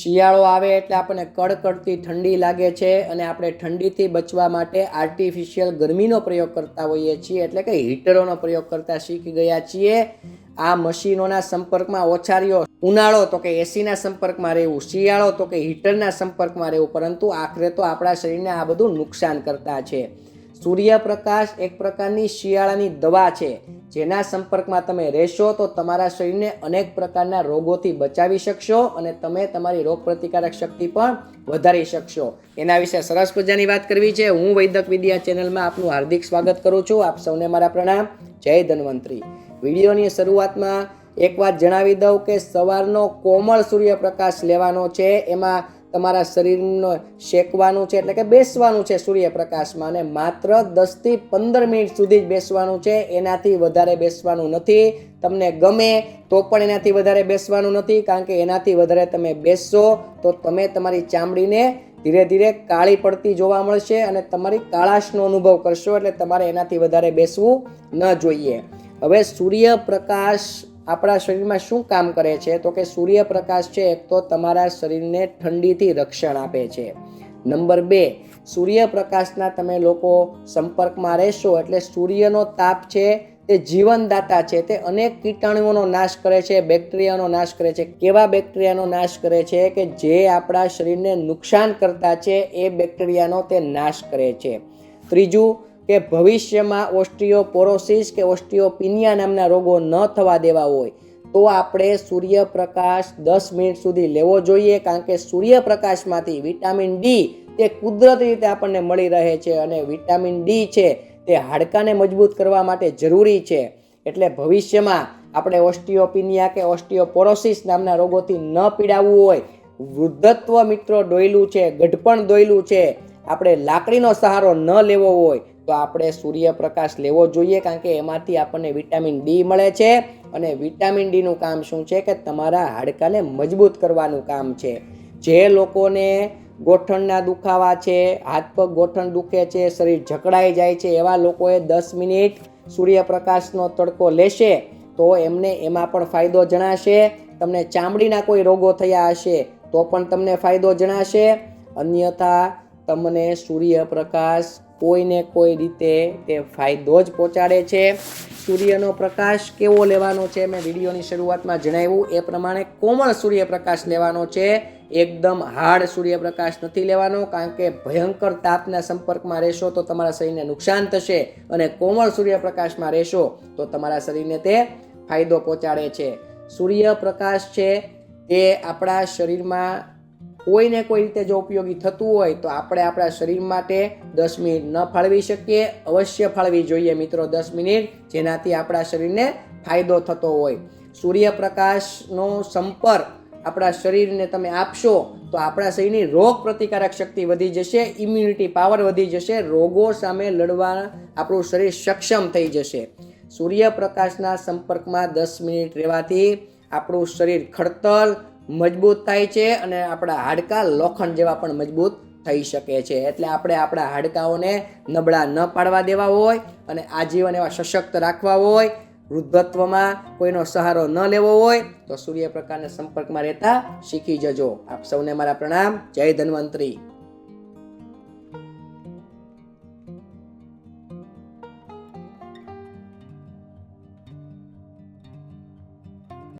શિયાળો આવે એટલે આપણને કડકડતી ઠંડી લાગે છે અને આપણે ઠંડીથી બચવા માટે આર્ટિફિશિયલ ગરમીનો પ્રયોગ કરતા હોઈએ છીએ એટલે કે હીટરોનો પ્રયોગ કરતા શીખી ગયા છીએ. આ મશીનોના સંપર્કમાં ઓછા રહ્યો ઉનાળો તો કે એસીના સંપર્કમાં રહેવું, શિયાળો તો કે હીટરના સંપર્કમાં રહેવું, પરંતુ આખરે તો આપણા શરીરને આ બધું નુકસાન કરતા છે. સૂર્યપ્રકાશ એક પ્રકારની શિયાળાની દવા છે. જેના સંપર્કમાં તમે રહેશો તો તમારા શરીરને અનેક પ્રકારના રોગોથી બચાવી શકશો અને તમે તમારી રોગ પ્રતિકારક શક્તિ પણ વધારી શકશો. એના વિશે સરસ મજાની વાત કરવી છે. હું વૈદક વિદ્યા ચેનલમાં આપનું હાર્દિક સ્વાગત કરું છું. આપ સૌને મારા પ્રણામ. જય ધન્વંતરી. વિડીયોની શરૂઆતમાં એક વાત જણાવી દઉં કે સવારનો કોમળ સૂર્યપ્રકાશ લેવાનો છે. એમાં તમારા શરીરનો શેકવાનું છે એટલે કે બેસવાનું છે સૂર્યપ્રકાશમાં અને માત્ર દસથી પંદર મિનિટ સુધી જ બેસવાનું છે. એનાથી વધારે બેસવાનું નથી. તમને ગમે તો પણ એનાથી વધારે બેસવાનું નથી. કારણ કે એનાથી વધારે તમે બેસશો તો તમે તમારી ચામડીને ધીરે ધીરે કાળી પડતી જોવા મળશે અને તમારી કાળાશનો અનુભવ કરશો એટલે તમારે એનાથી વધારે બેસવું ન જોઈએ. હવે સૂર્યપ્રકાશ આપણા શરીરમાં શું કામ કરે છે? તો કે સૂર્યપ્રકાશ છે એક તો તમારા શરીરને ઠંડીથી રક્ષણ આપે છે. નંબર બે, સૂર્યપ્રકાશના તમે લોકો સંપર્કમાં રહેશો એટલે સૂર્યનો તાપ છે, તે જીવનદાતા છે, તે અનેક કીટાણુઓનો નાશ કરે છે, બેક્ટેરિયાનો નાશ કરે છે. કેવા બેક્ટેરિયાનો નાશ કરે છે કે જે આપણા શરીરને નુકસાન કરતા છે, એ બેક્ટેરિયાનો તે નાશ કરે છે. ત્રીજું કે ભવિષ્યમાં ઓસ્ટિયોપોરોસિસ કે ઓસ્ટિયોપિનિયા નામના રોગો ન થવા દેવા હોય, તો આપણે સૂર્યપ્રકાશ દસ મિનિટ સુધી લેવો જોઈએ, કારણ કે સૂર્યપ્રકાશમાંથી વિટામિન ડી તે કુદરતી રીતે આપણને મળી રહે છે અને વિટામિન ડી છે તે હાડકાને મજબૂત કરવા માટે જરૂરી છે. એટલે ભવિષ્યમાં આપણે ઓસ્ટિયોપિનિયા કે ઓસ્ટિયોપોરોસિસ નામના રોગોથી ન પીડાવવું હોય, વૃદ્ધત્વ મિત્રો દોયલું છે, ગઢપણ દોયલું છે, આપણે લાકડીનો સહારો ન લેવો હોય તો આપણે સૂર્યપ્રકાશ લેવો જોઈએ કારણ કે એમાંથી આપણને વિટામિન ડી મળે છે અને વિટામિન ડીનું કામ શું છે કે તમારા હાડકાને મજબૂત કરવાનું કામ છે. જે લોકોને ગોઠણના દુખાવા છે, હાથ પગ ગોઠણ દુખે છે, શરીર જકડાઈ જાય છે, એવા લોકોએ દસ મિનિટ સૂર્યપ્રકાશનો તડકો લેશે તો એમને એમાં પણ ફાયદો જણાશે. તમને ચામડીના કોઈ રોગો થયા હશે તો પણ તમને ફાયદો જણાશે. અન્યથા તમને સૂર્યપ્રકાશ કોઈને કોઈ રીતે તે ફાયદો જ પહોંચાડે છે. સૂર્યનો પ્રકાશ કેવો લેવાનો છે મેં વિડીયોની શરૂઆતમાં જણાવ્યું, એ પ્રમાણે કોમળ સૂર્યપ્રકાશ લેવાનો છે. એકદમ હાર્ડ સૂર્યપ્રકાશ નથી લેવાનો, કારણ કે ભયંકર તાપના સંપર્કમાં રહેશો તો તમારા શરીરને નુકસાન થશે અને કોમળ સૂર્યપ્રકાશમાં રહેશો તો તમારા શરીરને તે ફાયદો પહોંચાડે છે. સૂર્યપ્રકાશ છે તે આપણા શરીરમાં કોઈને કોઈ રીતે જો ઉપયોગી થતું હોય તો આપણે આપણા શરીર માટે દસ મિનિટ ન ફાળવી શકીએ, અવશ્ય ફાળવી જોઈએ મિત્રો દસ મિનિટ, જેનાથી આપણા શરીરને ફાયદો થતો હોય. સૂર્યપ્રકાશનો સંપર્ક આપણા શરીરને તમે આપશો તો આપણા શરીરની રોગ પ્રતિકારક શક્તિ વધી જશે ઇમ્યુનિટી પાવર વધી જશે, રોગો સામે લડવા આપણું શરીર સક્ષમ થઈ જશે. સૂર્યપ્રકાશના સંપર્કમાં દસ મિનિટ રહેવાથી આપણું શરીર ખડતલ મજબૂત થાય છે અને આપણા હાડકાં લોખંડ જેવા પણ મજબૂત થઈ શકે છે. એટલે આપણે આપણા હાડકાઓને નબળા ન પાડવા દેવા હોય અને આજીવન એવા સશક્ત રાખવા હોય, વૃદ્ધત્વમાં કોઈનો સહારો ન લેવો હોય, તો સૂર્યપ્રકાશના સંપર્કમાં રહેતા શીખી જજો. આપ સૌને મારા પ્રણામ. જય ધન્વંતરી.